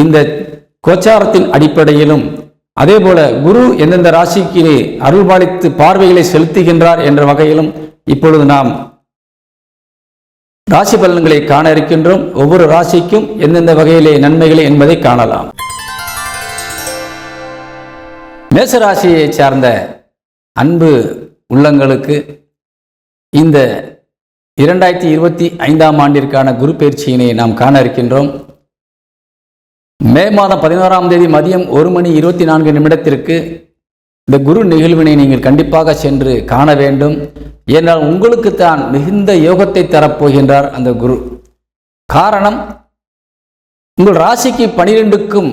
இந்த கோச்சாரத்தின் அடிப்படையிலும் அதே போல குரு எந்தெந்த ராசிக்கு அருள்பாலித்து பார்வைகளை செலுத்துகின்றார் என்ற வகையிலும் இப்பொழுது நாம் ராசி பலன்களை காண இருக்கின்றோம். ஒவ்வொரு ராசிக்கும் எந்தெந்த வகையிலே நன்மைகளை என்பதை காணலாம். மேச ராசியை சார்ந்த அன்பு உள்ளங்களுக்கு இந்த இரண்டாயிரத்தி இருபத்தி ஐந்தாம் ஆண்டிற்கான குரு பயிற்சியினை நாம் காண இருக்கின்றோம். மே மாதம் பதினோராம் தேதி மதியம் ஒரு மணி இருபத்தி நான்கு நிமிடத்திற்கு இந்த குரு நிகழ்வினை நீங்கள் கண்டிப்பாக சென்று காண வேண்டும். ஏனால் உங்களுக்கு தான் மிகுந்த யோகத்தை தரப்போகின்றார் அந்த குரு. காரணம் உங்கள் ராசிக்கு பனிரெண்டுக்கும்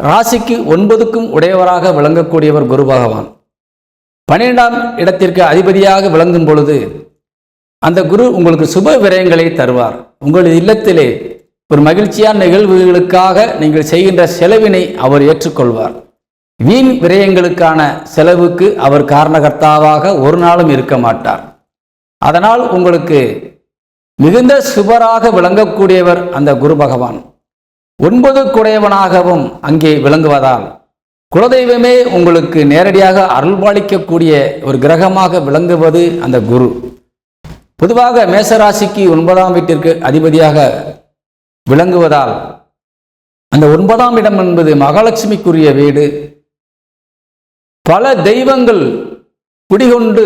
ராசிக்கு ஒன்பதுக்கும் உடையவராக விளங்கக்கூடியவர் குரு பகவான். பன்னிரெண்டாம் இடத்திற்கு அதிபதியாக விளங்கும் பொழுது அந்த குரு உங்களுக்கு சுப விரயங்களை தருவார். உங்கள் இல்லத்திலே ஒரு மகிழ்ச்சியான நிகழ்வுகளுக்காக நீங்கள் செய்கின்ற செலவினை அவர் ஏற்றுக்கொள்வார். வீண் விரயங்களுக்கான செலவுக்கு அவர் காரணகர்த்தாவாக ஒரு நாளும் இருக்க மாட்டார். அதனால் உங்களுக்கு மிகுந்த சுபராக விளங்கக்கூடியவர் அந்த குரு பகவான். ஒன்பது குடையவனாகவும் அங்கே விளங்குவதால் குலதெய்வமே உங்களுக்கு நேரடியாக அருள்பாலிக்கக்கூடிய ஒரு கிரகமாக விளங்குவது அந்த குரு. பொதுவாக மேசராசிக்கு ஒன்பதாம் வீட்டிற்கு அதிபதியாக விளங்குவதால். அந்த ஒன்பதாம் இடம் என்பது மகாலட்சுமிக்குரிய வீடு. பல தெய்வங்கள் குடிகொண்டு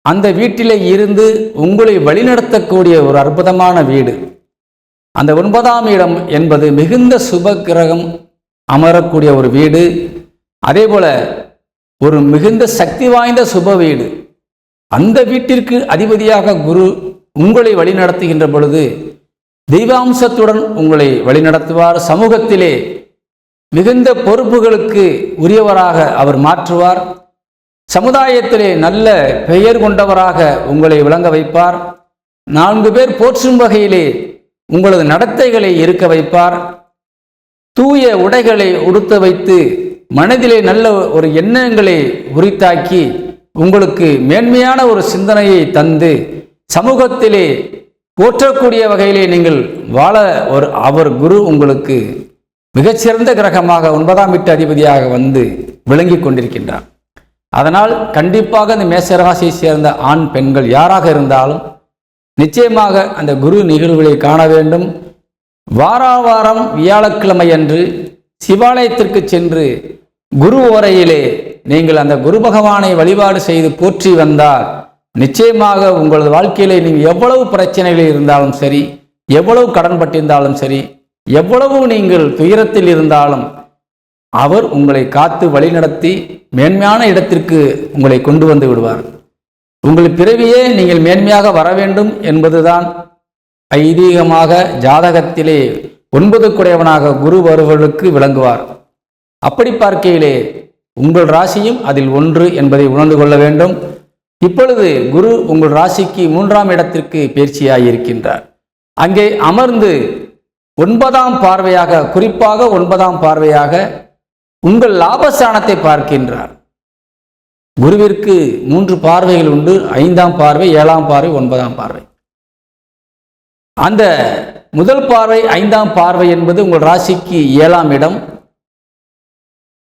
அந்த வீட்டிலே இருந்து உங்களை வழிநடத்தக்கூடிய ஒரு அற்புதமான வீடு. அந்த ஒன்பதாம் இடம் என்பது மிகுந்த சுப கிரகம் அமரக்கூடிய ஒரு வீடு. அதே போல ஒரு மிகுந்த சக்தி வாய்ந்த சுப வீடு. அந்த வீட்டிற்கு அதிபதியாக குரு உங்களை வழிநடத்துகின்ற பொழுது தெய்வாம்சத்துடன் உங்களை வழிநடத்துவார். சமூகத்திலே மிகுந்த பொறுப்புகளுக்கு உரியவராக அவர் மாற்றுவார். சமுதாயத்திலே நல்ல பெயர் கொண்டவராக உங்களை விளங்க வைப்பார். நான்கு பேர் போற்றும் வகையிலே உங்களது நடத்தைகளை இருக்க வைப்பார். தூய உடைகளை உடுத்த வைத்து மனதிலே நல்ல ஒரு எண்ணங்களை உரித்தாக்கி உங்களுக்கு மேன்மையான ஒரு சிந்தனையை தந்து சமூகத்திலே போற்றக்கூடிய வகையிலே நீங்கள் வாழ ஒரு அவர் குரு உங்களுக்கு மிகச்சிறந்த கிரகமாக ஒன்பதாம் வீட்டு அதிபதியாக வந்து விளங்கி கொண்டிருக்கின்றார். அதனால் கண்டிப்பாக இந்த மேசராசியை சேர்ந்த ஆண் பெண்கள் யாராக இருந்தாலும் நிச்சயமாக அந்த குரு நிகழ்வுகளை காண வேண்டும். வாரா வாரம் வியாழக்கிழமை அன்று சிவாலயத்திற்கு சென்று குரு ஓரையிலே நீங்கள் அந்த குரு பகவானை வழிபாடு செய்து போற்றி வந்தால் நிச்சயமாக உங்களது வாழ்க்கையில் நீங்கள் எவ்வளவு பிரச்சனைகள் இருந்தாலும் சரி எவ்வளவு கடன் பட்டிருந்தாலும் சரி எவ்வளவு நீங்கள் துயரத்தில் இருந்தாலும் அவர் உங்களை காத்து வழிநடத்தி மேன்மையான இடத்திற்கு உங்களை கொண்டு வந்து விடுவார். உங்கள் பிறவியே நீங்கள் மேன்மையாக வர வேண்டும் என்பதுதான் ஐதீகமாக ஜாதகத்திலே ஒன்பது குடையவனாக குரு வருவர்களுக்கு விளங்குவார். அப்படி பார்க்கையிலே உங்கள் ராசியும் அதில் ஒன்று என்பதை உணர்ந்து கொள்ள வேண்டும். இப்பொழுது குரு உங்கள் ராசிக்கு மூன்றாம் இடத்திற்கு பயிற்சியாகி இருக்கின்றார் அங்கே அமர்ந்து ஒன்பதாம் பார்வையாக குறிப்பாக ஒன்பதாம் பார்வையாக உங்கள் லாபஸ்தானத்தை பார்க்கின்றார். குருவிற்கு மூன்று பார்வைகள் உண்டு. ஐந்தாம் பார்வை ஏழாம் பார்வை ஒன்பதாம் பார்வை. அந்த முதல் பார்வை ஐந்தாம் பார்வை என்பது உங்கள் ராசிக்கு ஏழாம் இடம்.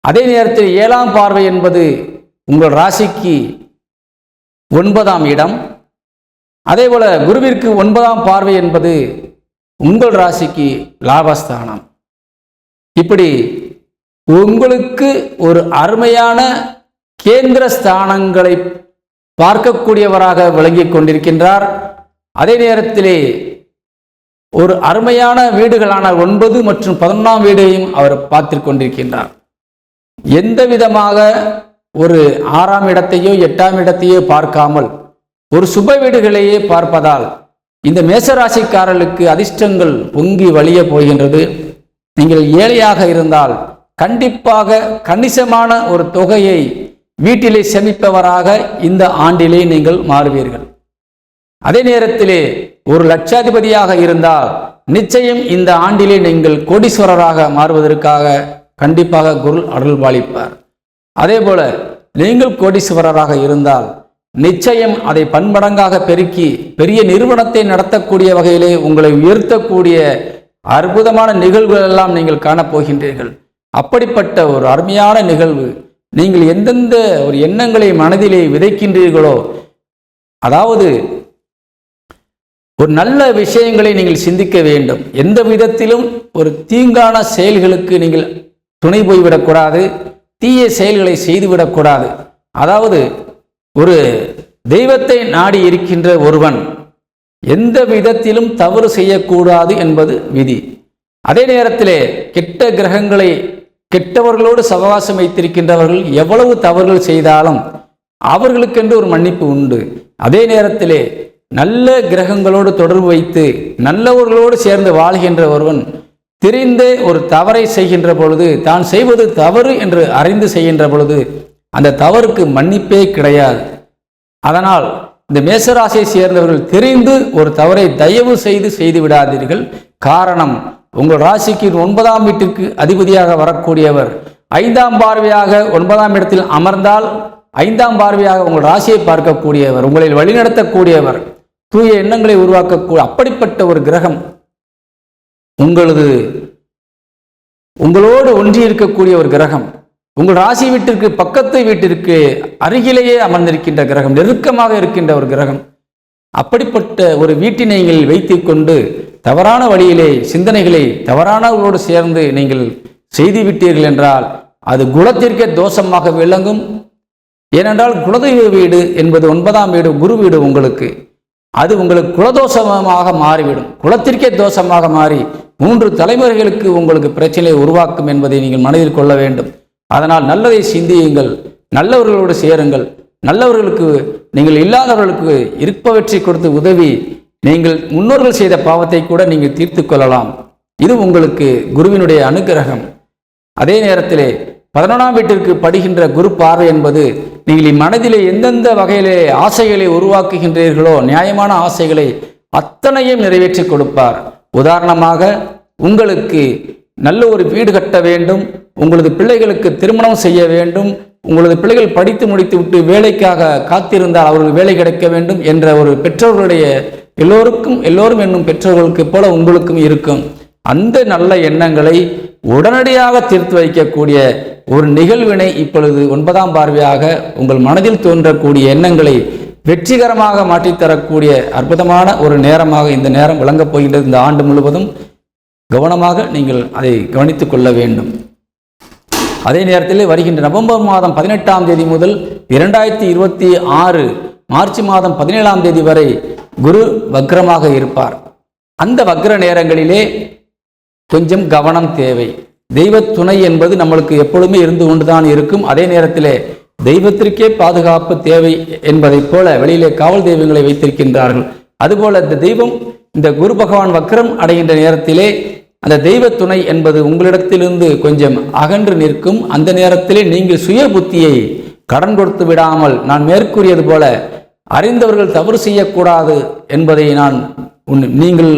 அதே நேரத்தில் ஏழாம் பார்வை என்பது உங்கள் ராசிக்கு ஒன்பதாம் இடம். அதே போல் குருவிற்கு ஒன்பதாம் பார்வை என்பது உங்கள் ராசிக்கு லாபஸ்தானம். இப்படி உங்களுக்கு ஒரு அருமையான கேந்திர ஸ்தானங்களை பார்க்கக்கூடியவராக விளங்கிக் கொண்டிருக்கின்றார். அதே நேரத்திலே ஒரு அருமையான வீடுகளான ஒன்பது மற்றும் பதினொன்றாம் வீடையும் அவர் பார்த்து கொண்டிருக்கின்றார். எந்த விதமாக ஒரு ஆறாம் இடத்தையோ எட்டாம் இடத்தையோ பார்க்காமல் ஒரு சுப வீடுகளையே பார்ப்பதால் இந்த மேசராசிக்காரர்களுக்கு அதிர்ஷ்டங்கள் பொங்கி வழிய போகின்றது. நீங்கள் ஏழையாக இருந்தால் கண்டிப்பாக கணிசமான ஒரு தொகையை வீட்டிலே சேமிப்பவராக இந்த ஆண்டிலே நீங்கள் மாறுவீர்கள். அதே நேரத்திலே ஒரு லட்சாதிபதியாக இருந்தால் நிச்சயம் இந்த ஆண்டிலே நீங்கள் கோடீஸ்வரராக மாறுவதற்காக கண்டிப்பாக குரு அருள் பாலிப்பார் அதே போல நீங்கள் கோடீஸ்வரராக இருந்தால் நிச்சயம் அதை பன்மடங்காக பெருக்கி பெரிய நிறுவனத்தை நடத்தக்கூடிய வகையிலே உங்களை உயர்த்தக்கூடிய அற்புதமான நிகழ்வுகள் எல்லாம் நீங்கள் காணப்போகின்றீர்கள். அப்படிப்பட்ட ஒரு அருமையான நிகழ்வு நீங்கள் எந்தெந்த ஒரு எண்ணங்களை மனதிலே விதைக்கின்றீர்களோ அதாவது ஒரு நல்ல விஷயங்களை நீங்கள் சிந்திக்க வேண்டும். எந்த விதத்திலும் ஒரு தீங்கான செயல்களுக்கு நீங்கள் துணை போய்விடக்கூடாது. தீய செயல்களை செய்துவிடக்கூடாது அதாவது ஒரு தெய்வத்தை நாடி இருக்கின்ற ஒருவன் எந்த விதத்திலும் தவறு செய்யக்கூடாது என்பது விதி. அதே நேரத்திலே கெட்ட கிரகங்களை கெட்டவர்களோடு சகவாசம் வைத்திருக்கின்றவர்கள் எவ்வளவு தவறுகள் செய்தாலும் அவர்களுக்கென்று ஒரு மன்னிப்பு உண்டு. அதே நேரத்திலே நல்ல கிரகங்களோடு தொடர்பு வைத்து நல்லவர்களோடு சேர்ந்து வாழ்கின்ற ஒருவன் தெரிந்தே ஒரு தவறை செய்கின்ற பொழுது தான் செய்வது தவறு என்று அறிந்து செய்கின்ற பொழுது அந்த தவறுக்கு மன்னிப்பே கிடையாது. அதனால் இந்த மேசராசியை சேர்ந்தவர்கள் தெரிந்து ஒரு தவறை தயவு செய்து செய்து விடாதீர்கள். காரணம் உங்கள் ராசிக்கு ஒன்பதாம் வீட்டுக்கு அதிபதியாக வரக்கூடியவர் ஐந்தாம் பார்வையாக ஒன்பதாம் இடத்தில் அமர்ந்தால் ஐந்தாம் பார்வையாக உங்கள் ராசியை பார்க்கக்கூடியவர் உங்களை வழிநடத்தக்கூடியவர் தூய எண்ணங்களை உருவாக்கக்கூடிய அப்படிப்பட்ட ஒரு கிரகம் உங்களது உங்களோடு ஒன்றி இருக்கக்கூடிய ஒரு கிரகம் உங்கள் ராசி வீட்டிற்கு பக்கத்து வீட்டிற்கு அருகிலேயே அமர்ந்திருக்கின்ற கிரகம் நெருக்கமாக இருக்கின்ற ஒரு கிரகம் அப்படிப்பட்ட ஒரு வீட்டினை நீங்கள் வைத்துக்கொண்டு தவறான வழியிலே சிந்தனைகளை தவறானவர்களோடு சேர்ந்து நீங்கள் செய்து விட்டீர்கள் என்றால் அது குலத்திற்கே தோஷமாக விளங்கும். ஏனென்றால் குலதெய்வ வீடு என்பது ஒன்பதாம் வீடு குரு வீடு உங்களுக்கு. அது உங்களுக்கு குலதோஷமாக மாறிவிடும். குலத்திற்கே தோஷமாக மாறி மூன்று தலைமுறைகளுக்கு உங்களுக்கு பிரச்சனையை உருவாக்கும் என்பதை நீங்கள் மனதில் கொள்ள வேண்டும். அதனால் நல்லதை சிந்தியுங்கள் நல்லவர்களோடு சேருங்கள். நல்லவர்களுக்கு நீங்கள் இல்லாதவர்களுக்கு இருப்பவற்றை கொடுத்து உதவி நீங்கள் முன்னோர்கள் செய்த பாவத்தை கூட நீங்கள் தீர்த்து கொள்ளலாம். இது உங்களுக்கு குருவினுடைய அனுகிரகம். அதே நேரத்திலே பதினொன்றாம் வீட்டிற்கு படுகின்ற குரு பார்வை என்பது நீங்கள் இம்மனதிலே எந்தெந்த வகையிலே ஆசைகளை உருவாக்குகின்றீர்களோ நியாயமான ஆசைகளை அத்தனையும் நிறைவேற்றி கொடுப்பார். உதாரணமாக உங்களுக்கு நல்ல ஒரு வீடு கட்ட வேண்டும் உங்களது பிள்ளைகளுக்கு திருமணம் செய்ய வேண்டும் உங்களது பிள்ளைகள் படித்து முடித்து விட்டு வேலைக்காக காத்திருந்தால் அவர்களுக்கு வேலை கிடைக்க வேண்டும் என்ற ஒரு பெற்றோர்களுடைய எல்லோருக்கும் எல்லோரும் என்னும் பெற்றோர்களுக்கு போல உங்களுக்கும் இருக்கும். அந்த நல்ல எண்ணங்களை உடனடியாக தீர்த்து வைக்கக்கூடிய ஒரு நிகழ்வினை இப்பொழுது ஒன்பதாம் பார்வையாக உங்கள் மனதில் தோன்றக்கூடிய எண்ணங்களை வெற்றிகரமாக மாற்றித்தரக்கூடிய அற்புதமான ஒரு நேரமாக இந்த நேரம் விளங்கப் போகின்றது இந்த ஆண்டு முழுவதும். கவனமாக நீங்கள் அதை கவனித்துக் கொள்ள வேண்டும். அதே நேரத்தில் வருகின்ற நவம்பர் மாதம் பதினெட்டாம் தேதி முதல் இரண்டாயிரத்தி இருபத்தி ஆறு மார்ச் மாதம் பதினேழாம் தேதி வரை குரு வக்ரமாக இருப்பார். அந்த வக்ர நேரங்களிலே கொஞ்சம் கவனம் தேவை. தெய்வ துணை என்பது நம்மளுக்கு எப்பொழுதுமே இருந்து கொண்டுதான் இருக்கும். அதே நேரத்திலே தெய்வத்திற்கே பாதுகாப்பு தேவை என்பதைப் போல வெளியிலே காவல் தெய்வங்களை வைத்திருக்கின்றார்கள். அதுபோல இந்த தெய்வம் இந்த குரு பகவான் வக்ரம் அடைகின்ற நேரத்திலே அந்த தெய்வ துணை என்பது உங்களிடத்திலிருந்து கொஞ்சம் அகன்று நிற்கும். அந்த நேரத்திலே நீங்கள் சுய புத்தியை கடன் கொடுத்து விடாமல் நான் மேற்கூறியது போல அறிந்தவர்கள் தவறு செய்யக்கூடாது என்பதை நான் நீங்கள்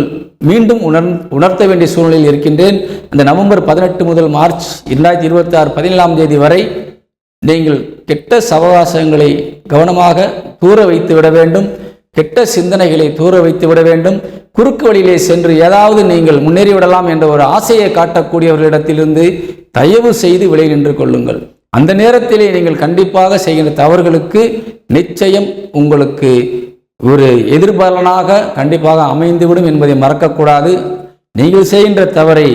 மீண்டும் உணர் உணர்த்த வேண்டிய சூழ்நிலையில் இருக்கின்றேன். இந்த நவம்பர் பதினெட்டு முதல் மார்ச் இரண்டாயிரத்தி இருபத்தி ஆறு பதினேழாம் தேதி வரை நீங்கள் கெட்ட சவகாசங்களை கவனமாக தூர வைத்து விட வேண்டும். கெட்ட சிந்தனைகளை தூர வைத்து விட வேண்டும். குறுக்கு வழியிலே சென்று ஏதாவது நீங்கள் முன்னேறி விடலாம் என்ற ஒரு ஆசையை காட்டக்கூடியவர்களிடத்திலிருந்து தயவு செய்து விலை நின்று கொள்ளுங்கள். அந்த நேரத்திலே நீங்கள் கண்டிப்பாக செய்கின்ற தவறுகளுக்கு நிச்சயம் உங்களுக்கு ஒரு எதிர்பலனாக கண்டிப்பாக அமைந்துவிடும் என்பதை மறக்கக்கூடாது. நீங்கள் செய்கின்ற தவறை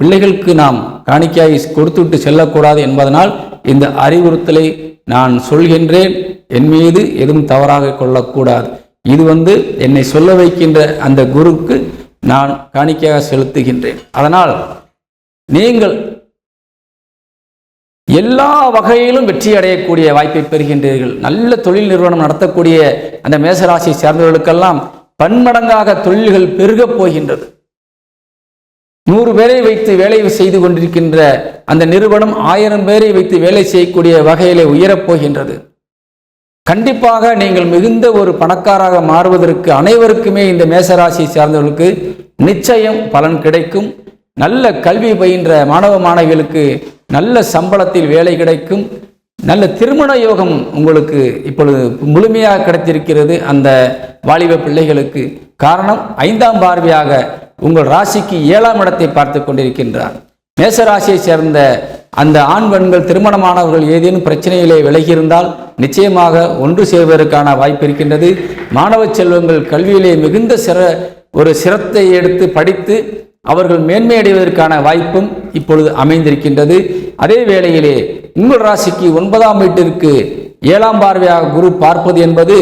பிள்ளைகளுக்கு நாம் காணிக்கையாய் கொடுத்துவிட்டு செல்லக்கூடாது என்பதனால் இந்த அறிவுறுத்தலை நான் சொல்கின்றேன். என் மீது எதுவும் தவறாக கொள்ளக்கூடாது. இது வந்து என்னை சொல்ல வைக்கின்ற அந்த குருக்கு நான் காணிக்கையாக செலுத்துகின்றேன். அதனால் நீங்கள் எல்லா வகையிலும் வெற்றி அடையக்கூடிய வாய்ப்பை பெறுகின்றீர்கள். நல்ல தொழில் நிறுவனம் நடத்தக்கூடிய அந்த மேசராசியை சேர்ந்தவர்களுக்கெல்லாம் பன்மடங்காக தொழில்கள் பெருகப் போகின்றது. நூறு பேரை வைத்து வேலை செய்து கொண்டிருக்கின்ற அந்த நிறுவனம் ஆயிரம் பேரை வைத்து வேலை செய்யக்கூடிய வகையிலே உயரப் போகின்றது. கண்டிப்பாக நீங்கள் மிகுந்த ஒரு பணக்காராக மாறுவதற்கு அனைவருக்குமே இந்த மேசராசியை சார்ந்தவர்களுக்கு நிச்சயம் பலன் கிடைக்கும். நல்ல கல்வி பயின்ற மாணவ மாணவிகளுக்கு நல்ல சம்பளத்தில் வேலை கிடைக்கும். நல்ல திருமண யோகம் உங்களுக்கு இப்பொழுது முழுமையாக கிடைத்திருக்கிறது அந்த வாலிப பிள்ளைகளுக்கு. காரணம் ஐந்தாம் பார்வையாக உங்கள் ராசிக்கு ஏழாம் இடத்தை பார்த்து கொண்டிருக்கின்றார். மேசராசியை சேர்ந்த அந்த ஆண் பெண்கள் திருமணமானவர்கள் ஏதேனும் பிரச்சனையிலே விலகியிருந்தால் நிச்சயமாக ஒன்று சேர்வதற்கான வாய்ப்பு இருக்கின்றது. மாணவ செல்வங்கள் கல்வியிலே மிகுந்த சிற ஒரு சிரத்தை எடுத்து படித்து அவர்கள் மேன்மை அடைவதற்கான வாய்ப்பும் இப்பொழுது அமைந்திருக்கின்றது. அதே வேளையிலே உங்கள் ராசிக்கு ஒன்பதாம் வீட்டிற்கு ஏழாம் பார்வையாக குரு பார்ப்பது என்பது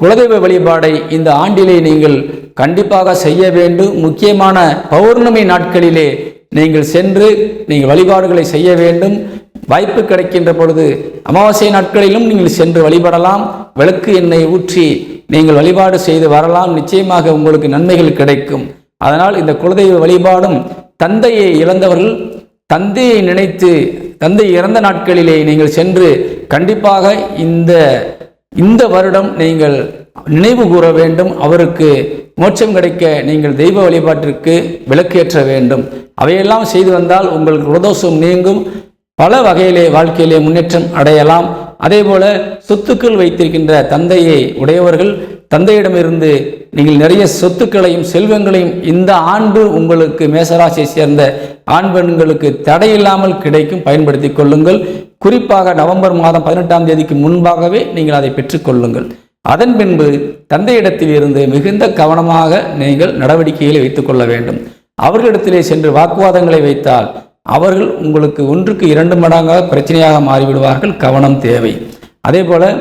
குலதெய்வ வழிபாடை இந்த ஆண்டிலே நீங்கள் கண்டிப்பாக செய்ய வேண்டும். முக்கியமான பௌர்ணமி நாட்களிலே நீங்கள் சென்று நீங்கள் வழிபாடுகளை செய்ய வேண்டும். வாய்ப்பு கிடைக்கின்ற பொழுது அமாவாசை நாட்களிலும் நீங்கள் சென்று வழிபடலாம். விளக்கு எண்ணெய் ஊற்றி நீங்கள் வழிபாடு செய்து வரலாம். நிச்சயமாக உங்களுக்கு நன்மைகள் கிடைக்கும். அதனால் இந்த குலதெய்வ வழிபாடும் தந்தையை இழந்தவர்கள் தந்தையை நினைத்து தந்தை இறந்த நாட்களிலே நீங்கள் சென்று கண்டிப்பாக இந்த இந்த வருடம் நீங்கள் நினைவு கூற வேண்டும். அவருக்கு மோட்சம் கிடைக்க நீங்கள் தெய்வ வழிபாட்டிற்கு விளக்கேற்ற வேண்டும். அவையெல்லாம் செய்து வந்தால் உங்களுக்கு குலதோஷம் நீங்கும். பல வகையிலே வாழ்க்கையிலே முன்னேற்றம் அடையலாம். அதே போல சொத்துக்கள் வைத்திருக்கின்ற தந்தையை உடையவர்கள் தந்தையிடமிருந்து நீங்கள் நிறைய சொத்துக்களையும் செல்வங்களையும் இந்த ஆண்டு உங்களுக்கு மேசராசியை சேர்ந்த ஆண் பெண்களுக்கு தடையில்லாமல் கிடைக்கும் பயன்படுத்தி கொள்ளுங்கள். குறிப்பாக நவம்பர் மாதம் பதினெட்டாம் தேதிக்கு முன்பாகவே நீங்கள் அதை பெற்றுக்கொள்ளுங்கள் அதன் பின்பு தந்தையிடத்தில் இருந்து மிகுந்த கவனமாக நீங்கள் நடவடிக்கைகளை வைத்துக் கொள்ள வேண்டும். அவர்களிடத்திலே சென்று வாக்குவாதங்களை வைத்தால் அவர்கள் உங்களுக்கு ஒன்றுக்கு இரண்டு மடங்காக பிரச்சனையாக மாறிவிடுவார்கள். கவனம் தேவை. அதே போல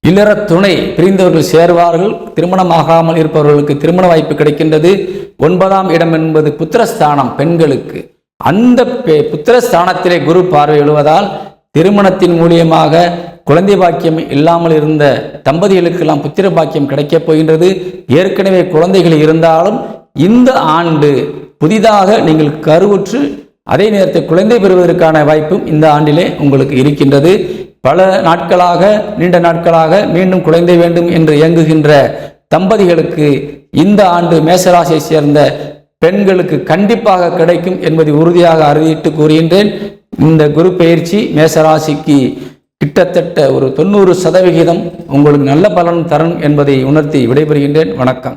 இல்லற துணை பிரிந்தவர்கள் சேர்வார்கள். திருமணமாகாமல் இருப்பவர்களுக்கு திருமண வாய்ப்பு கிடைக்கின்றது. ஒன்பதாம் இடம் என்பது புத்திரஸ்தானம் பெண்களுக்கு. அந்த பெ- புத்திரஸ்தானத்திலே குரு பார்வை எழுவதால் திருமணத்தின் மூலியமாக குழந்தை பாக்கியம் இல்லாமல் இருந்த தம்பதிகளுக்கெல்லாம் புத்திர பாக்கியம் கிடைக்கப் போகின்றது. ஏற்கனவே குழந்தைகள் இருந்தாலும் இந்த ஆண்டு புதிதாக நீங்கள் கருவுற்று அதே நேரத்தில் குழந்தை பெறுவதற்கான வாய்ப்பும் இந்த ஆண்டிலே உங்களுக்கு இருக்கின்றது. பல நாட்களாக நீண்ட நாட்களாக மீண்டும் குழந்தை வேண்டும் என்று இயங்குகின்ற தம்பதிகளுக்கு இந்த ஆண்டு மேசராசியை சேர்ந்த பெண்களுக்கு கண்டிப்பாக கிடைக்கும் என்பதை உறுதியாக அறிவித்து கூறுகின்றேன். இந்த குரு பயிற்சி மேசராசிக்கு கிட்டத்தட்ட ஒரு தொண்ணூறு சதவிகிதம் உங்களுக்கு நல்ல பலன் தரும் என்பதை உணர்த்தி விடைபெறுகின்றேன். வணக்கம்.